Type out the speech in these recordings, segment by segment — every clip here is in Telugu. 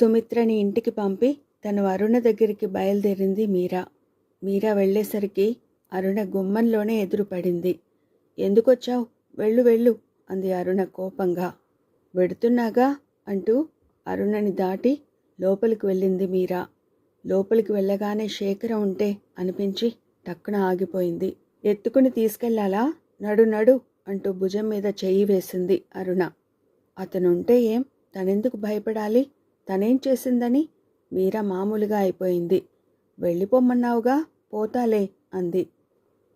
సుమిత్రని ఇంటికి పంపి తను అరుణ దగ్గరికి బయలుదేరింది మీరా. మీరా వెళ్ళేసరికి అరుణ గుమ్మంలోనే ఎదురుపడింది. ఎందుకొచ్చావు? వెళ్ళు వెళ్ళు అంది అరుణ కోపంగా. వెడుతున్నాగా? అంటూ అరుణని దాటి లోపలికి వెళ్ళింది మీరా. లోపలికి వెళ్ళగానే శేఖర ఉంటే అనిపించి టక్కున ఆగిపోయింది. ఎత్తుకుని తీసుకెళ్ళాలా? నడు నడు అంటూ భుజం మీద చెయ్యి వేసింది అరుణ. అతనుంటే ఏం? తనెందుకు భయపడాలి? తనేం చేసిందని? మీరా మామూలుగా అయిపోయింది. వెళ్ళిపోమ్మన్నావుగా పోతాలే అంది.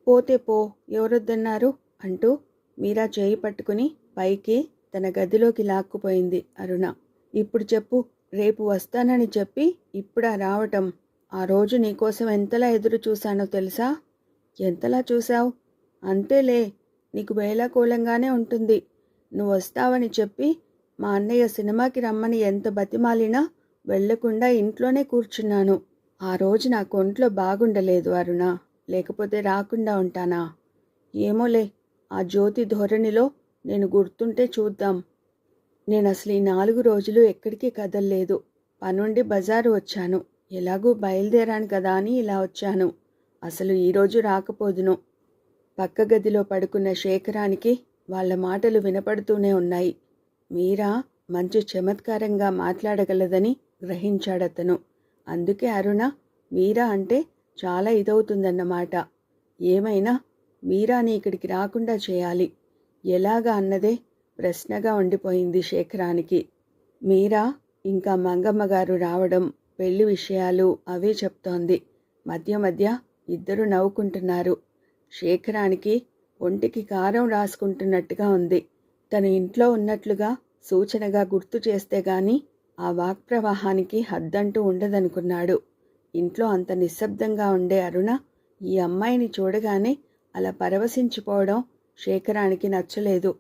పోతే పో ఎవరొద్దన్నారు? అంటూ మీరా చేయి పట్టుకుని పైకి తన గదిలోకి లాక్కుపోయింది అరుణ. ఇప్పుడు చెప్పు రేపు వస్తానని చెప్పి ఇప్పుడా రావటం. ఆ రోజు నీకోసం ఎంతలా ఎదురు చూశానో తెలుసా? ఎంతలా చూశావు? అంతేలే నీకు వేళాకోళంగానే ఉంటుంది. నువ్వు వస్తావని చెప్పి మా అన్నయ్య సినిమాకి రమ్మని ఎంత బతిమాలినా వెళ్ళకుండా ఇంట్లోనే కూర్చున్నాను. ఆ రోజు నాకు ఒంట్లో బాగుండలేదు అరుణ. లేకపోతే రాకుండా ఉంటానా? ఏమోలే ఆ జ్యోతి ధోరణిలో నేను గుర్తుంటే చూద్దాం. నేను అసలు ఈ నాలుగు రోజులు ఎక్కడికి కదల్లేదు. పనుండి బజారు వచ్చాను. ఎలాగూ బయలుదేరాను కదా అని ఇలా వచ్చాను. అసలు ఈరోజు రాకపోదును. పక్క గదిలో పడుకున్న శేఖరానికి వాళ్ళ మాటలు వినపడుతూనే ఉన్నాయి. మీరా మంచి చమత్కారంగా మాట్లాడగలదని గ్రహించాడతను. అందుకే అరుణ మీరా అంటే చాలా ఇదవుతుందన్నమాట. ఏమైనా మీరాని ఇక్కడికి రాకుండా చేయాలి. ఎలాగా అన్నదే ప్రశ్నగా ఉండిపోయింది శేఖరానికి. మీరా ఇంకా మంగమ్మ గారు రావడం పెళ్ళి విషయాలు అవే చెప్తోంది. మధ్య మధ్య ఇద్దరు నవ్వుకుంటున్నారు. శేఖరానికి ఒంటికి కారం రాసుకుంటున్నట్టుగా ఉంది. తను ఇంట్లో ఉన్నట్లుగా సూచనగా గుర్తు చేస్తే గాని ఆ వాక్ప్రవాహానికి హద్దంటూ ఉండదనుకున్నాడు. ఇంట్లో అంత నిశ్శబ్దంగా ఉండే అరుణ ఈ అమ్మాయిని చూడగానే అలా పరవశించిపోవడం శేఖరానికి నచ్చలేదు.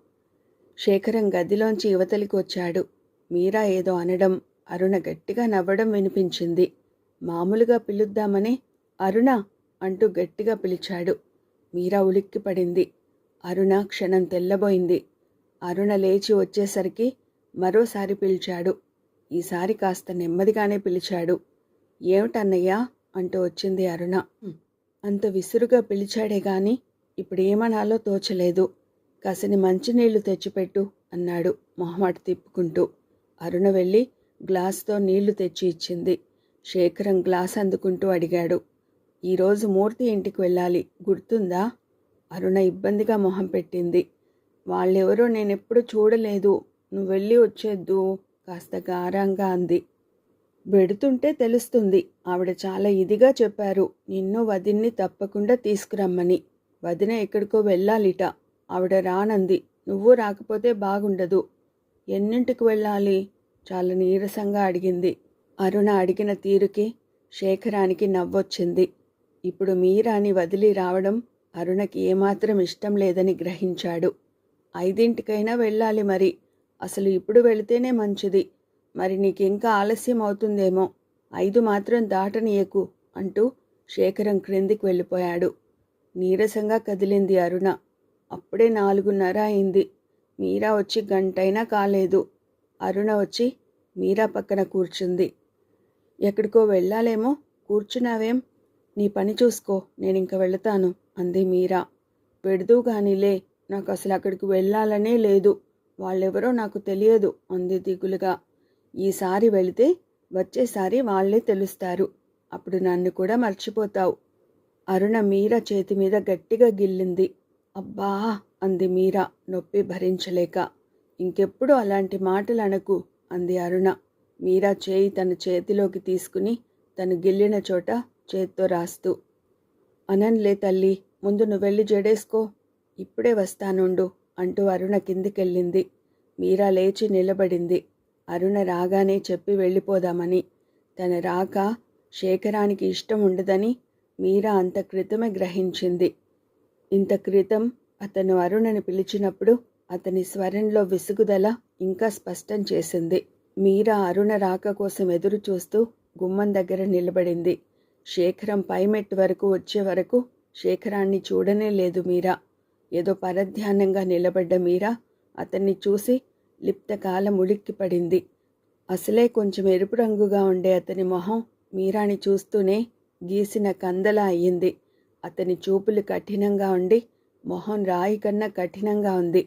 శేఖరం గదిలోంచి యువతలికి వచ్చాడు. మీరా ఏదో అనడం అరుణ గట్టిగా నవ్వడం వినిపించింది. మామూలుగా పిలుద్దామని అరుణ అంటూ గట్టిగా పిలిచాడు. మీరా ఉలిక్కిపడింది. అరుణ క్షణం తెల్లబోయింది. అరుణ లేచి వచ్చేసరికి మరోసారి పిలిచాడు. ఈసారి కాస్త నెమ్మదిగానే పిలిచాడు. ఏమిటన్నయ్యా? అంటూ వచ్చింది అరుణ. అంత విసురుగా పిలిచాడే గాని ఇప్పుడేమనాలో తోచలేదు. కాసిని మంచినీళ్ళు తెచ్చిపెట్టు అన్నాడు మొహమాట తిప్పుకుంటూ. అరుణ వెళ్ళి గ్లాస్తో నీళ్ళు తెచ్చి ఇచ్చింది. శేఖరం గ్లాస్ అందుకుంటూ అడిగాడు. ఈరోజు మూర్తి ఇంటికి వెళ్ళాలి. గుర్తుందా? అరుణ ఇబ్బందిగా మొహం పెట్టింది. వాళ్ళెవరో నేనెప్పుడు చూడలేదు. నువ్వు వెళ్ళి వచ్చేద్దు. కాస్త గారంగా అంది. పెడుతుంటే తెలుస్తుంది. ఆవిడ చాలా ఇదిగా చెప్పారు. నిన్ను వదిన్ని తప్పకుండా తీసుకురమ్మని. వదిన ఎక్కడికో వెళ్ళాలిట. ఆవిడ రానంది. నువ్వు రాకపోతే బాగుండదు. ఎన్నింటికి వెళ్ళాలి? చాలా నీరసంగా అడిగింది. అరుణ అడిగిన తీరుకి శేఖరానికి నవ్వొచ్చింది. ఇప్పుడు మీరాని వదిలి రావడం అరుణకి ఏమాత్రం ఇష్టం లేదని గ్రహించాడు. ఐదింటికైనా వెళ్ళాలి మరి. అసలు ఇప్పుడు వెళితేనే మంచిది. మరి నీకింకా ఆలస్యం అవుతుందేమో. ఐదు మాత్రం దాటనీయకు అంటూ శేఖరం క్రిందికి వెళ్ళిపోయాడు. నీరసంగా కదిలింది అరుణ. అప్పుడే నాలుగున్నర అయింది. మీరా వచ్చి గంటైనా కాలేదు. అరుణ వచ్చి మీరా పక్కన కూర్చుంది. ఎక్కడికో వెళ్ళాలేమో? కూర్చున్నావేం? నీ పని చూసుకో. నేను వెళతాను అంది మీరా. పెడదు గానిలే నాకు అసలు అక్కడికి వెళ్ళాలనే లేదు. వాళ్ళెవరో నాకు తెలియదు అంది దిగులుగా ఈసారి వెళితే వచ్చేసారి వాళ్ళే తెలుస్తారు. అప్పుడు నన్ను కూడా మర్చిపోతావు. అరుణ మీర చేతి మీద గట్టిగా గిల్లింది. అబ్బా! అంది మీరా నొప్పి భరించలేక. ఇంకెప్పుడు అలాంటి మాటలు అనకు అంది అరుణ. మీరా చేయి తన చేతిలోకి తీసుకుని తను గిల్లిన చోట చేత్తో రాస్తూ. అనంలే తల్లి ముందు నువ్వెళ్ళి జడేసుకో. ఇప్పుడే వస్తానుండు అంటూ అరుణ కిందికెళ్ళింది. మీరా లేచి నిలబడింది. అరుణ రాగానే చెప్పి వెళ్ళిపోదామని. తన రాక శేఖరానికి ఇష్టం ఉండదని మీరా అంత క్రితమే గ్రహించింది. ఇంత క్రితం అతను అరుణని పిలిచినప్పుడు అతని స్వరంలో విసుగుదల ఇంకా స్పష్టం చేసింది. మీరా అరుణ రాక కోసం ఎదురు చూస్తూ గుమ్మం దగ్గర నిలబడింది. శేఖరం పైమెట్టు వరకు వచ్చే వరకు శేఖరాన్ని చూడనే లేదు మీరా. ఏదో పరధ్యానంగా నిలబడ్డ మీరా? అతన్ని చూసి లిప్తకాలం ఉలిక్కిపడింది. అసలే కొంచెం ఎరుపు రంగుగా ఉండే అతని మొహం మీరాని చూస్తూనే గీసిన కందలా అయ్యింది. అతని చూపులు కఠినంగా ఉండి మొహం రాయి కన్నా కఠినంగా ఉంది.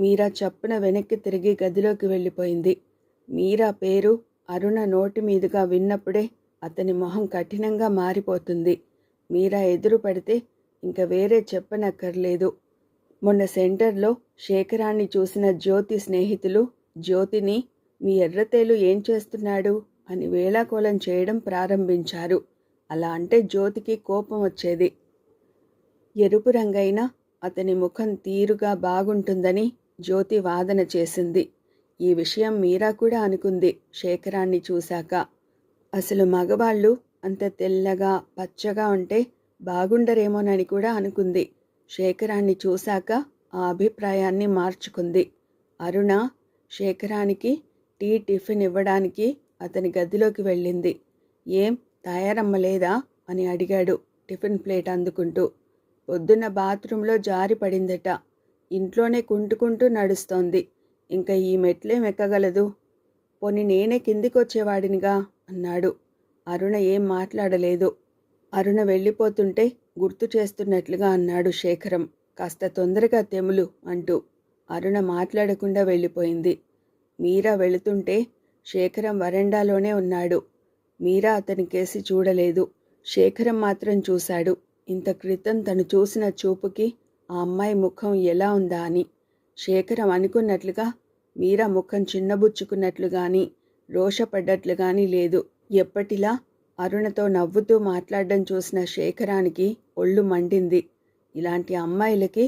మీరా చప్పున వెనక్కి తిరిగి గదిలోకి వెళ్ళిపోయింది. మీరా పేరు అరుణ నోటి మీదుగా విన్నప్పుడే అతని మొహం కఠినంగా మారిపోతుంది. మీరా ఎదురు పడితే ఇంక వేరే చెప్పనక్కర్లేదు. మొన్న సెంటర్లో శేఖరాన్ని చూసిన జ్యోతి స్నేహితులు జ్యోతిని మీ ఎర్రతేలు ఏం చేస్తున్నాడు? అని వేళాకోళం చేయడం ప్రారంభించారు. అలా అంటే జ్యోతికి కోపం వచ్చేది. ఎరుపు రంగైన అతని ముఖం తీరుగా బాగుంటుందని జ్యోతి వాదన చేసింది. ఈ విషయం మీరా కూడా అనుకుంది శేఖరాన్ని చూశాక. అసలు మగవాళ్ళు అంత తెల్లగా పచ్చగా ఉంటే బాగుండరేమోనని కూడా అనుకుంది. శేఖరాన్ని చూశాక ఆ అభిప్రాయాన్ని మార్చుకుంది. అరుణ శేఖరానికి టీ టిఫిన్ ఇవ్వడానికి అతని గదిలోకి వెళ్ళింది. ఏం తయారమ్మలేదా? అని అడిగాడు టిఫిన్ ప్లేట్ అందుకుంటూ. పొద్దున్న బాత్రూంలో జారి పడిందట. ఇంట్లోనే కుంటుకుంటూ నడుస్తోంది. ఇంకా ఈ మెట్లేం ఎక్కగలదు? పోని నేనే కిందికొచ్చేవాడినిగా? అన్నాడు. అరుణ ఏం మాట్లాడలేదు. అరుణ వెళ్ళిపోతుంటే గుర్తు చేస్తున్నట్లుగా అన్నాడు శేఖరం. కాస్త తొందరగా తెములు అంటూ. అరుణ మాట్లాడకుండా వెళ్ళిపోయింది. మీరా వెళుతుంటే శేఖరం వరండాలోనే ఉన్నాడు. మీరా అతని కేసి చూడలేదు. శేఖరం మాత్రం చూశాడు. ఇంత క్రితం తను చూసిన చూపుకి ఆ అమ్మాయి ముఖం ఎలా ఉందా అని. శేఖరం అనుకున్నట్లుగా మీరా ముఖం చిన్నబుచ్చుకున్నట్లు రోషపడ్డట్లుగాని రోషపడ్డట్లు లేదు. ఎప్పటిలా అరుణతో నవ్వుతూ మాట్లాడడం చూసిన శేఖరానికి ఒళ్ళు మండింది. ఇలాంటి అమ్మాయిలకి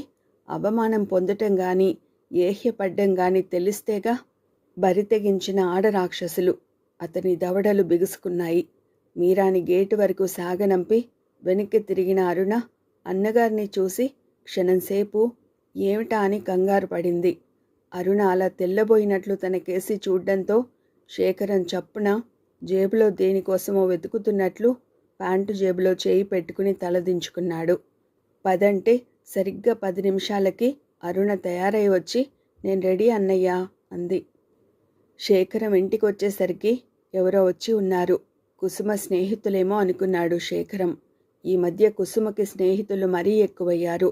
అవమానం పొందటం గాని ఏహ్యపడ్డం గాని తెలిస్తేగా బరితెగించిన ఆడరాక్షసులు అతని దవడలు బిగుసుకున్నాయి. మీరాని గేటు వరకు సాగనంపి వెనక్కి తిరిగిన అరుణ అన్నగారిని చూసి క్షణంసేపు ఏమిటా అని కంగారు పడింది. అరుణ అలా తెల్లబోయినట్లు తన కేసి చూడ్డంతో శేఖరం చప్పున జేబులో దేనికోసమో వెతుకుతున్నట్లు ప్యాంటు జేబులో చేయి పెట్టుకుని తలదించుకున్నాడు పదంటే సరిగ్గా పది నిమిషాలకి అరుణ తయారై వచ్చి నేను రెడీ అన్నయ్యా అంది. శేఖరం ఇంటికి వచ్చేసరికి ఎవరో వచ్చి ఉన్నారు. కుసుమ స్నేహితులేమో అనుకున్నాడు శేఖరం. ఈ మధ్య కుసుమకి స్నేహితులు మరీ ఎక్కువయ్యారు.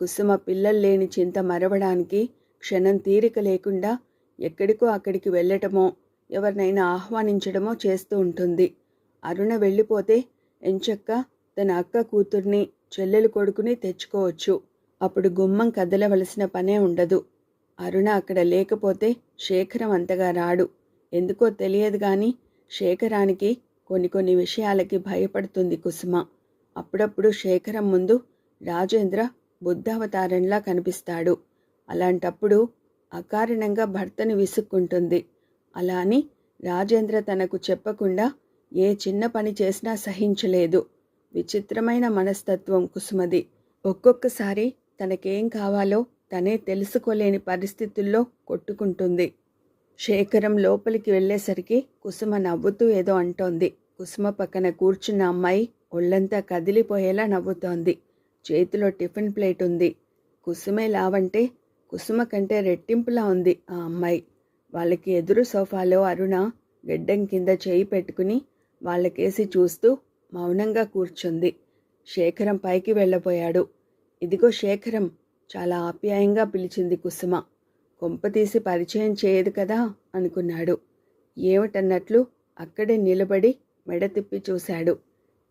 కుసుమ పిల్లలు లేని చింత మరవడానికి క్షణం తీరిక లేకుండా ఎక్కడికో అక్కడికి వెళ్ళటమో ఎవరినైనా ఆహ్వానించడమో చేస్తూ ఉంటుంది. అరుణ వెళ్ళిపోతే ఎంచక్క తన అక్క కూతుర్ని చెల్లెలు కొడుకుని తెచ్చుకోవచ్చు. అప్పుడు గుమ్మం కదలవలసిన పనే ఉండదు. అరుణ అక్కడ లేకపోతే శేఖరం అంతగా రాడు. ఎందుకో తెలియదు గాని శేఖరానికి కొన్ని కొన్ని విషయాలకి భయపడుతుంది కుసుమ. అప్పుడప్పుడు శేఖరం ముందు రాజేంద్ర బుద్ధావతారంలా కనిపిస్తాడు. అలాంటప్పుడు అకారణంగా భర్తను విసుక్కుంటుంది. అలా అని రాజేంద్ర తనకు చెప్పకుండా ఏ చిన్న పని చేసినా సహించలేదు. విచిత్రమైన మనస్తత్వం కుసుమది. ఒక్కొక్కసారి తనకేం కావాలో తనే తెలుసుకోలేని పరిస్థితుల్లో కొట్టుకుంటుంది. శేఖరం లోపలికి వెళ్ళేసరికి కుసుమ నవ్వుతూ ఏదో అంటోంది. కుసుమ పక్కన కూర్చున్న అమ్మాయి ఒళ్ళంతా కదిలిపోయేలా నవ్వుతోంది. చేతిలో టిఫిన్ ప్లేట్ ఉంది. కుసుమే లావంటే కుసుమ కంటే రెట్టింపులా ఉంది ఆ అమ్మాయి. వాళ్ళకి ఎదురు సోఫాలో అరుణ గెడ్డం కింద చేయి పెట్టుకుని వాళ్ళకేసి చూస్తూ మౌనంగా కూర్చుంది. శేఖరం పైకి వెళ్ళబోయాడు. ఇదిగో శేఖరం చాలా ఆప్యాయంగా పిలిచింది కుసుమ. కొంపతీసి పరిచయం చేయదు కదా అనుకున్నాడు. ఏమిటన్నట్లు? అక్కడే నిలబడి మెడ తిప్పి చూశాడు.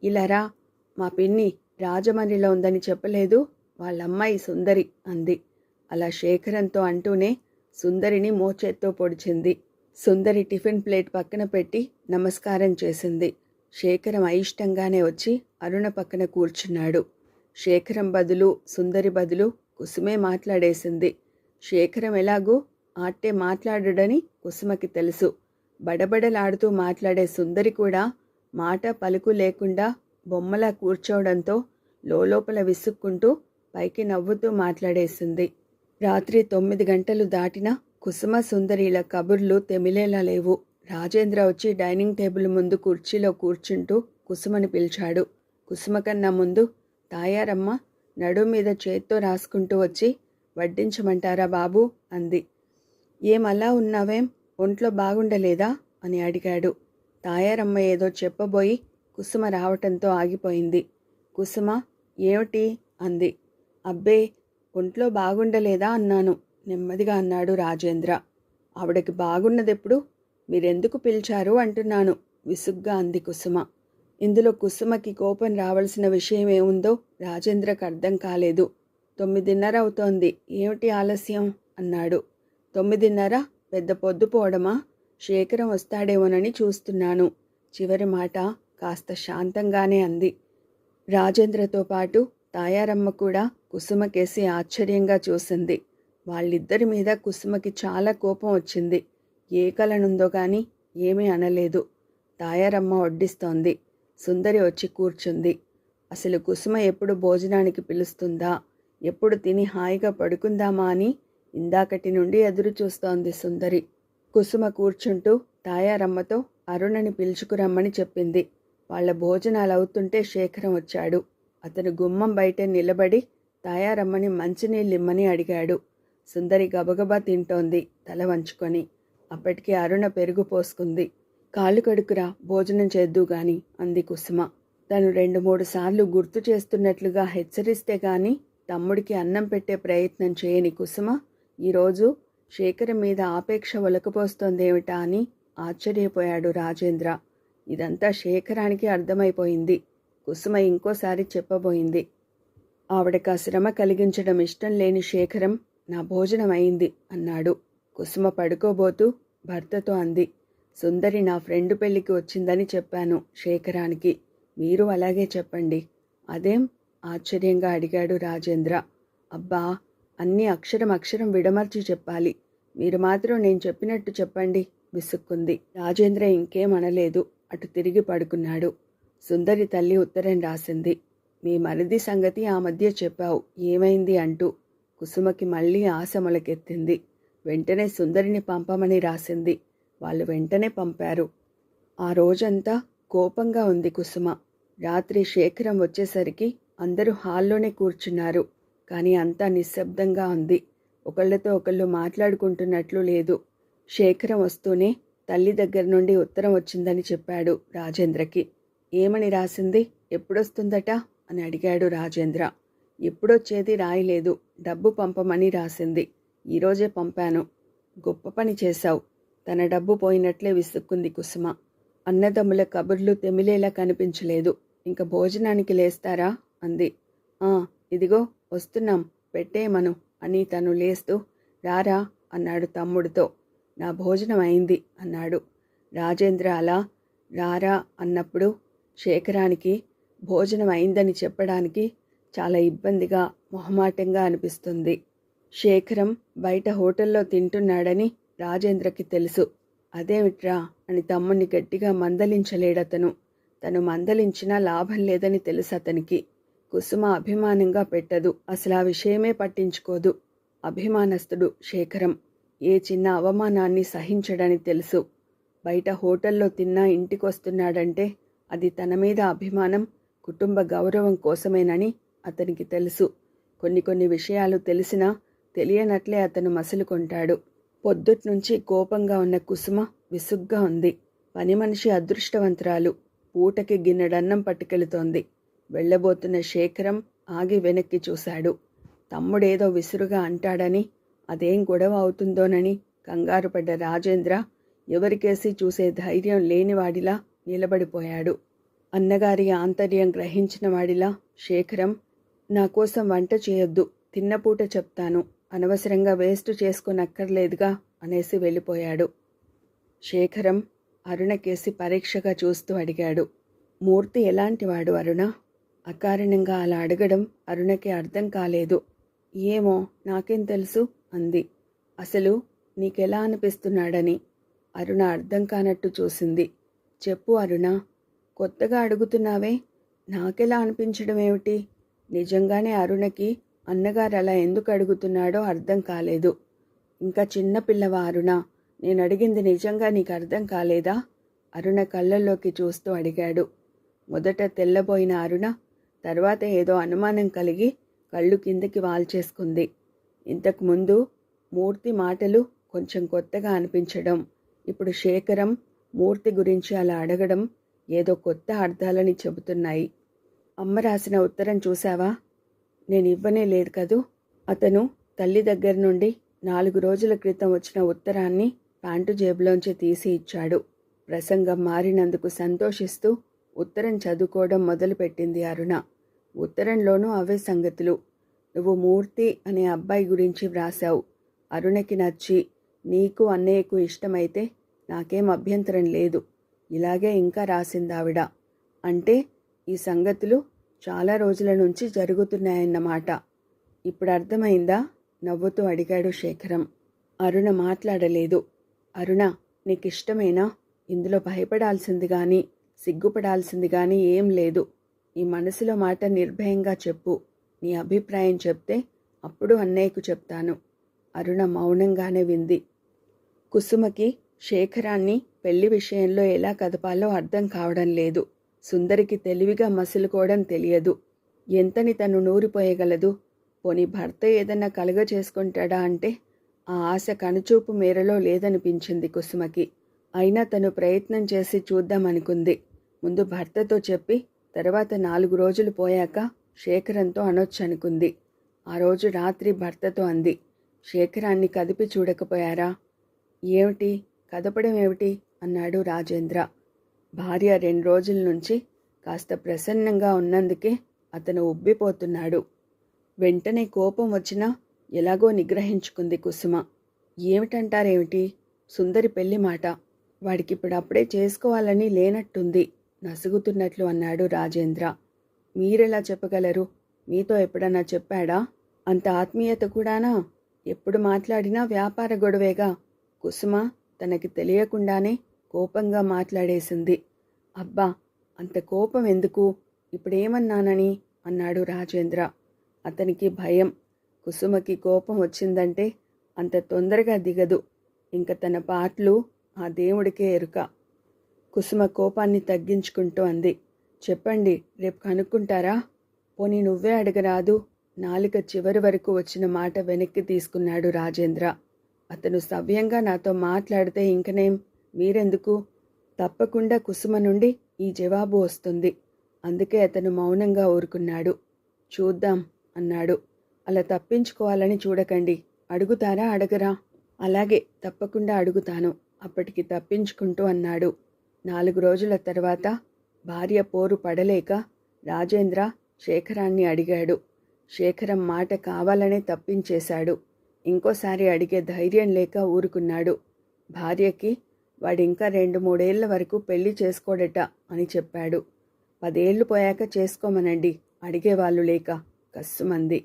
ఇలారా మా పిన్ని రాజమండ్రిలో ఉందని చెప్పలేదు వాళ్ళమ్మాయి సుందరి అంది. అలా శేఖరంతో అంటూనే సుందరిని మోచేత్తో పొడిచింది. సుందరి టిఫిన్ ప్లేట్ పక్కన పెట్టి నమస్కారం చేసింది. శేఖరం అయిష్టంగానే వచ్చి అరుణ పక్కన కూర్చున్నాడు. శేఖరం బదులు సుందరి బదులు కుసుమే మాట్లాడేసింది. శేఖరం ఎలాగూ ఆట్టే మాట్లాడడని కుసుమకి తెలుసు. బడబడలాడుతూ మాట్లాడే సుందరి కూడా మాట పలుకు లేకుండా బొమ్మలా కూర్చోవడంతో లోపల విసుక్కుంటూ పైకి నవ్వుతూ మాట్లాడేసింది. రాత్రి తొమ్మిది గంటలు దాటినా కుసుమ సుందరిల కబుర్లు తెమిలేలా లేవు. రాజేంద్ర వచ్చి డైనింగ్ టేబుల్ ముందు కుర్చీలో కూర్చుంటూ కుసుమని పిలిచాడు. కుసుమ కన్నా ముందు తాయారమ్మ నడుం మీద చేత్తో రాసుకుంటూ వచ్చి వడ్డించమంటారా బాబు? అంది. ఏమలా ఉన్నావేం? ఒంట్లో బాగుండలేదా? అని అడిగాడు. తాయారమ్మ ఏదో చెప్పబోయి కుసుమ రావటంతో ఆగిపోయింది. కుసుమ ఏమిటి? అంది. అబ్బే ఒంట్లో బాగుండలేదా అన్నాను. నెమ్మదిగా అన్నాడు రాజేంద్ర. ఆవిడకి బాగున్నదెప్పుడు? మీరెందుకు పిలిచారు అంటున్నాను. విసుగ్గా అంది కుసుమ. ఇందులో కుసుమకి కోపం రావాల్సిన విషయం ఏముందో రాజేంద్రకు అర్థం కాలేదు. తొమ్మిదిన్నర అవుతోంది. ఏమిటి ఆలస్యం? అన్నాడు. తొమ్మిదిన్నర? పెద్ద పొద్దుపోవడమా శేఖరం వస్తాడేమోనని చూస్తున్నాను. చివరి మాట కాస్త శాంతంగానే అంది. రాజేంద్రతో పాటు తాయారమ్మ కూడా కుసుమకేసి ఆశ్చర్యంగా చూసింది. వాళ్ళిద్దరి మీద కుసుమకి చాలా కోపం వచ్చింది. ఏ కలనుందో గాని ఏమీ అనలేదు. తాయారమ్మ వడ్డిస్తోంది. సుందరి వచ్చి కూర్చుంది. అసలు కుసుమ ఎప్పుడు భోజనానికి పిలుస్తుందా? ఎప్పుడు తిని హాయిగా పడుకుందామా అని ఇందాకటి నుండి ఎదురు చూస్తోంది సుందరి. కుసుమ కూర్చుంటూ తాయారమ్మతో అరుణని పిలుచుకురమ్మని చెప్పింది. వాళ్ళ భోజనాలు అవుతుంటే శేఖరం వచ్చాడు. అతను గుమ్మం బయట నిలబడి తాయారమ్మని మంచినీళ్ళిమ్మని అడిగాడు. సుందరి గబగబా తింటోంది తల వంచుకొని. అప్పటికి అరుణ పెరుగు పోసుకుంది. కాళ్ళు కడుకురా భోజనం చేద్దు గాని అంది కుసుమ. తను రెండు మూడు సార్లు గుర్తు చేస్తున్నట్లుగా హెచ్చరిస్తే గాని తమ్ముడికి అన్నం పెట్టే ప్రయత్నం చేయని కుసుమ ఈరోజు శేఖరం మీద ఆపేక్ష ఒలకపోస్తోందేమిటా అని ఆశ్చర్యపోయాడు రాజేంద్ర. ఇదంతా శేఖరానికి అర్థమైపోయింది. కుసుమ ఇంకోసారి చెప్పబోయింది. ఆవిడకు ఆ శ్రమ కలిగించడం ఇష్టం లేని శేఖరం నా భోజనం అయింది అన్నాడు. కుసుమ పడుకోబోతూ భర్తతో అంది. సుందరి నా ఫ్రెండ్ పెళ్ళికి వచ్చిందని చెప్పాను శేఖరానికి. మీరు అలాగే చెప్పండి. అదేం? ఆశ్చర్యంగా అడిగాడు రాజేంద్ర. అబ్బా అన్నీ అక్షరం అక్షరం విడమర్చి చెప్పాలి. మీరు మాత్రం నేను చెప్పినట్టు చెప్పండి విసుక్కుంది. రాజేంద్ర ఇంకేం అనలేదు అటు తిరిగి పడుకున్నాడు. సుందరి తల్లి ఉత్తరం రాసింది. మీ మరిది సంగతి ఆ మధ్య చెప్పావు. ఏమైంది? అంటూ కుసుమకి మళ్ళీ ఆశ మొలకెత్తింది. వెంటనే సుందరిని పంపమని రాసింది. వాళ్ళు వెంటనే పంపారు. ఆ రోజంతా కోపంగా ఉంది కుసుమ. రాత్రి శేఖరం వచ్చేసరికి అందరూ హాల్లోనే కూర్చున్నారు. కానీ అంతా నిశ్శబ్దంగా ఉంది. ఒకళ్ళతో ఒకళ్ళు మాట్లాడుకుంటున్నట్లు లేదు. శేఖరం వస్తూనే తల్లి దగ్గర నుండి ఉత్తరం వచ్చిందని చెప్పాడు రాజేంద్రకి. ఏమని రాసింది? ఎప్పుడొస్తుందట? అని అడిగాడు రాజేంద్ర. ఎప్పుడొచ్చేది రాయలేదు. డబ్బు పంపమని రాసింది. ఈరోజే పంపాను. గొప్ప పని చేశావు. తన డబ్బు పోయినట్లే విసుక్కుంది కుసుమ. అన్నదమ్ముల కబుర్లు తెమిలేలా కనిపించలేదు. ఇంక భోజనానికి లేస్తారా? అంది. ఆ ఇదిగో వస్తున్నాం. పెట్టేమను అని తను లేస్తూ రారా? అన్నాడు తమ్ముడితో. నా భోజనం అయింది అన్నాడు. రాజేంద్ర అలా రారా? అన్నప్పుడు శేఖరానికి భోజనం అయిందని చెప్పడానికి చాలా ఇబ్బందిగా మొహమాటంగా అనిపిస్తుంది. శేఖరం బయట హోటల్లో తింటున్నాడని రాజేంద్రకి తెలుసు. అదేమిట్రా? అని తమ్ముణ్ణి గట్టిగా మందలించలేడతను. తను మందలించినా లాభం లేదని తెలుసు అతనికి. కుసుమ అభిమానంగా పెట్టదు. అసలు ఆ విషయమే పట్టించుకోదు. అభిమానస్తుడు శేఖరం. ఏ చిన్న అవమానాన్ని సహించడని తెలుసు. బయట హోటల్లో తిన్నా ఇంటికొస్తున్నాడంటే అది తన మీద అభిమానం కుటుంబ గౌరవం కోసమేనని అతనికి తెలుసు. కొన్ని కొన్ని విషయాలు తెలిసినా తెలియనట్లే అతను మసులుకుంటాడు. పొద్దుట్నుంచి కోపంగా ఉన్న కుసుమ విసుగ్గా ఉంది. పని మనిషి అదృష్టవంతురాలు. పూటకి గిన్నెడన్నం పట్టుకెళుతోంది. వెళ్ళబోతున్న శేఖరం ఆగి వెనక్కి చూశాడు. తమ్ముడేదో విసురుగా అంటాడని అదేం గొడవ అవుతుందోనని కంగారుపడ్డ రాజేంద్ర ఎవరికేసి చూసే ధైర్యం లేనివాడిలా నిలబడిపోయాడు. అన్నగారి ఆంతర్యం గ్రహించిన వాడిలా శేఖరం నా కోసం వంట చేయొద్దు తిన్నపూట చెప్తాను. అనవసరంగా వేస్ట్ చేసుకోనక్కర్లేదుగా అనేసి వెళ్ళిపోయాడు. శేఖరం అరుణకేసి పరీక్షగా చూస్తూ అడిగాడు మూర్తి ఎలాంటివాడు అరుణ అకారణంగా అలా అడగడం అరుణకి అర్థం కాలేదు. ఏమో నాకేం తెలుసు అంది. అసలు నీకెలా అనిపిస్తున్నాడని? అరుణ అర్థం కానట్టు చూసింది. చెప్పు అరుణ కొత్తగా అడుగుతున్నావే నాకెలా అనిపించడం ఏమిటి నిజంగానే అరుణకి అన్నగారు అలా ఎందుకు అడుగుతున్నాడో అర్థం కాలేదు. ఇంకా చిన్న పిల్లవా అరుణ నేను అడిగింది నిజంగా నీకు అర్థం కాలేదా? అరుణ కళ్ళల్లోకి చూస్తూ అడిగాడు. మొదట తెల్లబోయిన అరుణ తర్వాత ఏదో అనుమానం కలిగి కళ్ళు కిందకి వాల్చేసుకుంది. ఇంతకుముందు మూర్తి మాటలు కొంచెం కొత్తగా అనిపించడం ఇప్పుడు శేఖరం మూర్తి గురించి అలా అడగడం ఏదో కొత్త అర్థాలని చెబుతున్నాయి. అమ్మ రాసిన ఉత్తరం చూశావా? నేను ఇవ్వనే లేదు కదూ? అతను తల్లి దగ్గర నుండి నాలుగు రోజుల క్రితం వచ్చిన ఉత్తరాన్ని ప్యాంటు జేబులోంచి తీసి ఇచ్చాడు. ప్రసంగం మారినందుకు సంతోషిస్తూ ఉత్తరం చదువుకోవడం మొదలుపెట్టింది అరుణ. ఉత్తరంలోనూ అవే సంగతులు. నువ్వు మూర్తి అనే అబ్బాయి గురించి వ్రాసావు అరుణకి నచ్చి నీకు అన్నయ్యకు ఇష్టమైతే నాకేం అభ్యంతరం లేదు. ఇలాగే ఇంకా రాసిందావిడ. అంటే ఈ సంగతులు చాలా రోజుల నుంచి జరుగుతున్నాయన్నమాట. ఇప్పుడు అర్థమైందా? నవ్వుతూ అడిగాడు శేఖరం. అరుణ మాట్లాడలేదు. అరుణ నీకిష్టమేనా? ఇందులో భయపడాల్సింది కానీ సిగ్గుపడాల్సింది కానీ ఏం లేదు. నీ మనసులో మాట నిర్భయంగా చెప్పు. నీ అభిప్రాయం చెప్తే అప్పుడు అన్నయ్యకు చెప్తాను. అరుణ మౌనంగానే వింది. కుసుమకి శేఖరాన్ని పెళ్ళి విషయంలో ఎలా కదపాలో అర్థం కావడం లేదు. సుందరికి తెలివిగా మసులుకోవడం తెలియదు. ఎంతని తను నూరిపోయగలదు? పోని భర్త ఏదన్నా కలుగ చేసుకుంటాడా అంటే ఆ ఆశ కనుచూపు మేరలో లేదనిపించింది కుసుమకి. అయినా తను ప్రయత్నం చేసి చూద్దామనుకుంది. ముందు భర్తతో చెప్పి తర్వాత నాలుగు రోజులు పోయాక శేఖరంతో అనొచ్చనుకుంది. ఆ రోజు రాత్రి భర్తతో అంది శేఖరాన్ని కదిపి చూడకపోయారా? ఏమిటి? కదపడం ఏమిటి అన్నాడు రాజేంద్ర. భార్య రెండు రోజుల నుంచి కాస్త ప్రసన్నంగా ఉన్నందుకే అతను ఉబ్బిపోతున్నాడు. వెంటనే కోపం వచ్చినా ఎలాగో నిగ్రహించుకుంది కుసుమ. ఏమిటంటారేమిటి? సుందరి పెళ్ళి మాట. వాడికిప్పుడు అప్పుడే చేసుకోవాలని లేనట్టుంది. నసుగుతున్నట్లు అన్నాడు రాజేంద్ర. మీరెలా చెప్పగలరు? మీతో ఎప్పుడన్నా చెప్పాడా? అంత ఆత్మీయత కూడానా? ఎప్పుడు మాట్లాడినా వ్యాపార గొడవేగా? కుసుమ తనకి తెలియకుండానే కోపంగా మాట్లాడేసింది. అబ్బా అంత కోపం ఎందుకు? ఇప్పుడేమన్నానని? అన్నాడు రాజేంద్ర. అతనికి భయం. కుసుమకి కోపం వచ్చిందంటే అంత తొందరగా దిగదు. ఇంక తన పాటలు ఆ దేవుడికే ఎరుక. కుసుమ కోపాన్ని తగ్గించుకుంటూ అంది. చెప్పండి రేపు కనుక్కుంటారా? పోనీ నువ్వే అడగరాదు. నాలుక చివరి వరకు వచ్చిన మాట వెనక్కి తీసుకున్నాడు రాజేంద్ర. అతను సవ్యంగా నాతో మాట్లాడితే ఇంకనేం? మీరెందుకు? తప్పకుండా కుసుమ నుండి ఈ జవాబు వస్తుంది. అందుకే అతను మౌనంగా ఊరుకున్నాడు. చూద్దాం అన్నాడు. అలా తప్పించుకోవాలని చూడకండి. అడుగుతారా అడగరా? అలాగే తప్పకుండా అడుగుతాను. అప్పటికి తప్పించుకుంటూ అన్నాడు. నాలుగు రోజుల తర్వాత భార్య పోరు పడలేక రాజేంద్ర శేఖరాన్ని అడిగాడు. శేఖరం మాట కావాలనే తప్పించేశాడు. ఇంకోసారి అడిగే ధైర్యం లేక ఊరుకున్నాడు. భార్యకి వాడింకా రెండు మూడేళ్ళ వరకు పెళ్ళి చేసుకోడట అని చెప్పాడు. పదేళ్ళు పోయాక చేసుకోమనండి అడిగేవాళ్ళు లేక కస్సుమంది.